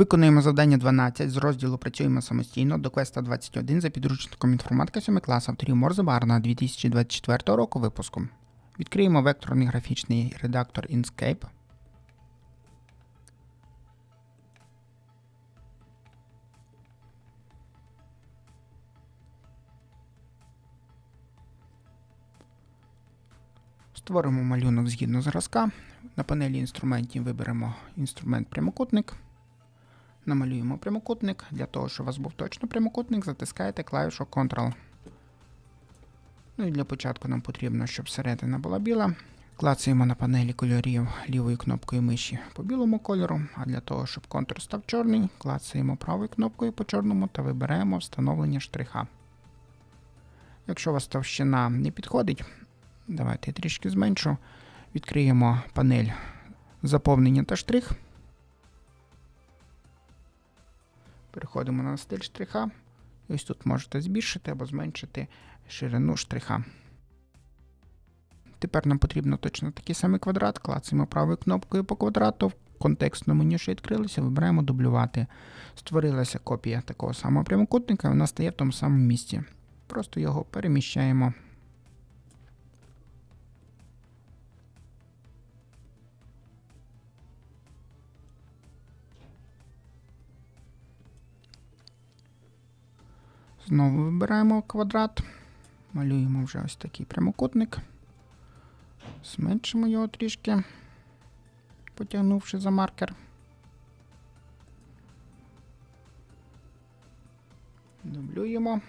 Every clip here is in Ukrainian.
Виконуємо завдання 12 з розділу Працюємо самостійно до квеста 21 за підручником інформатика 7 клас авторів Морзе Барна 2024 року випуску. Відкриємо векторний графічний редактор Inkscape. Створимо малюнок згідно зразка. На панелі інструментів виберемо інструмент прямокутник. Намалюємо прямокутник. Для того, щоб у вас був точно прямокутник, затискаєте клавішу Ctrl. Ну і для початку нам потрібно, щоб середина була біла. Клацаємо на панелі кольорів лівою кнопкою миші по білому кольору. А для того, щоб контур став чорний, клацаємо правою кнопкою по чорному та вибираємо встановлення штриха. Якщо у вас товщина не підходить, давайте я трішки зменшу. Відкриємо панель заповнення та штрих. Переходимо на стиль штриха. І ось тут можете збільшити або зменшити ширину штриха. Тепер нам потрібно точно такий самий квадрат. Клацаємо правою кнопкою по квадрату. В контекстному що відкрилося, вибираємо дублювати. Створилася копія такого самого прямокутника, вона стає в тому самому місці. Просто його переміщаємо. Знову вибираємо квадрат, малюємо вже ось такий прямокутник. Зменшимо його трішки, потягнувши за маркер. Дублюємо.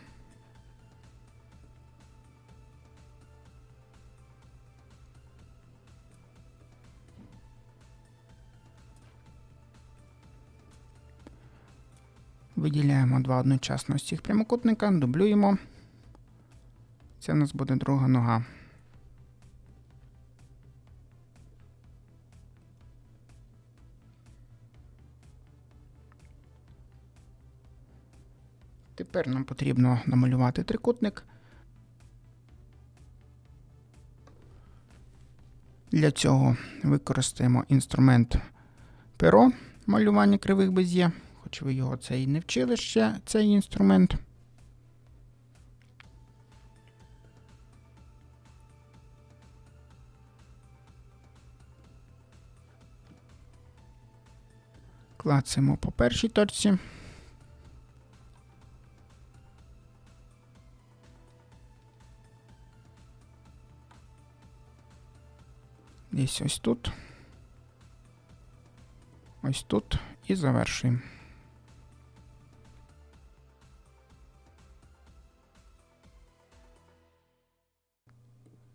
Виділяємо два одночасно з цих прямокутника, дублюємо. Це у нас буде друга нога. Тепер нам потрібно намалювати трикутник. Для цього використаємо інструмент перо малювання кривих без'є хоч ви його це і не вчили ще, цей інструмент. Клацаємо по першій точці. Десь ось тут. Ось тут і завершуємо.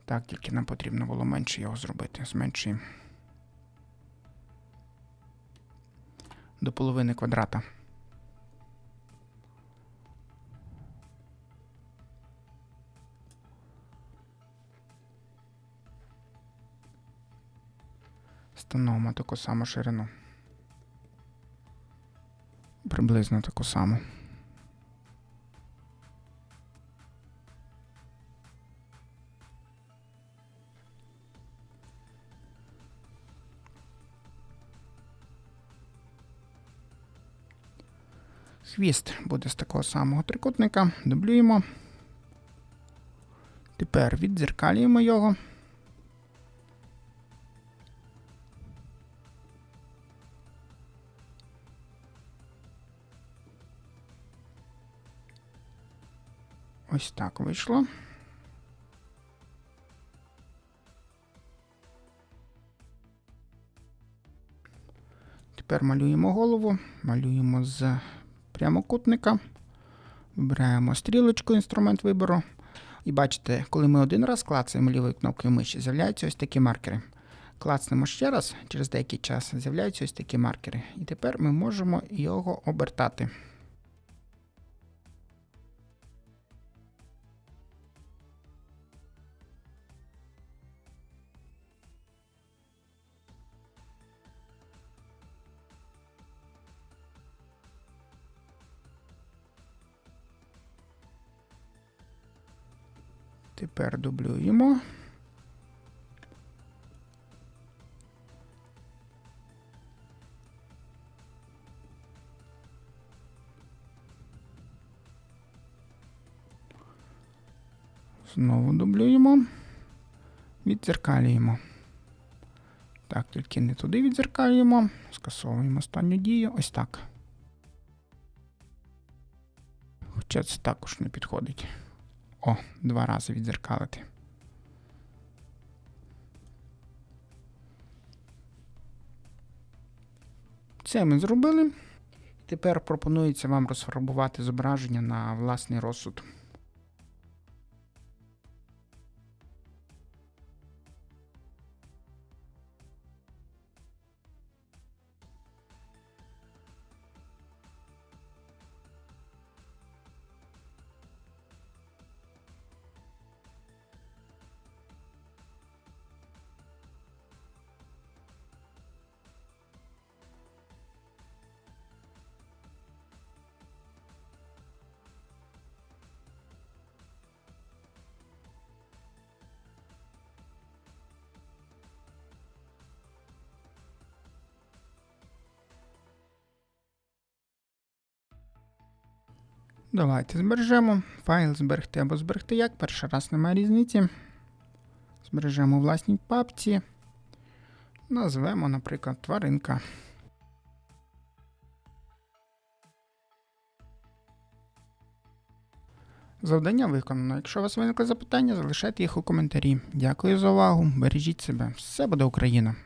Так, тільки нам потрібно було менше його зробити. Зменшуємо. До половини квадрата. Встановимо таку саму ширину. Приблизно таку саму. Хвіст буде з такого самого трикутника. Дублюємо. Тепер віддзеркалюємо його. Ось так вийшло. Тепер малюємо голову, малюємо з прямокутника. Вибираємо стрілочку, інструмент вибору. І бачите, коли ми один раз клацаємо лівою кнопкою миші, з'являються ось такі маркери. Клацнемо ще раз, через деякий час з'являються ось такі маркери. І тепер ми можемо його обертати. Тепер дублюємо. Знову дублюємо, Відзеркалюємо. Так, тільки не туди відзеркалюємо. скасовуємо останню дію. Ось так. Хоча це також не підходить. О, два рази віддзеркалити. Це ми зробили. Тепер пропонується вам розфарбувати зображення на власний розсуд. Давайте збережемо. Файл зберегти або зберегти як. Перший раз немає різниці. Збережемо власній папці. Назвемо, наприклад, тваринка. Завдання виконано. Якщо у вас виникли запитання, залишайте їх у коментарі. Дякую за увагу. Бережіть себе. Все буде Україна!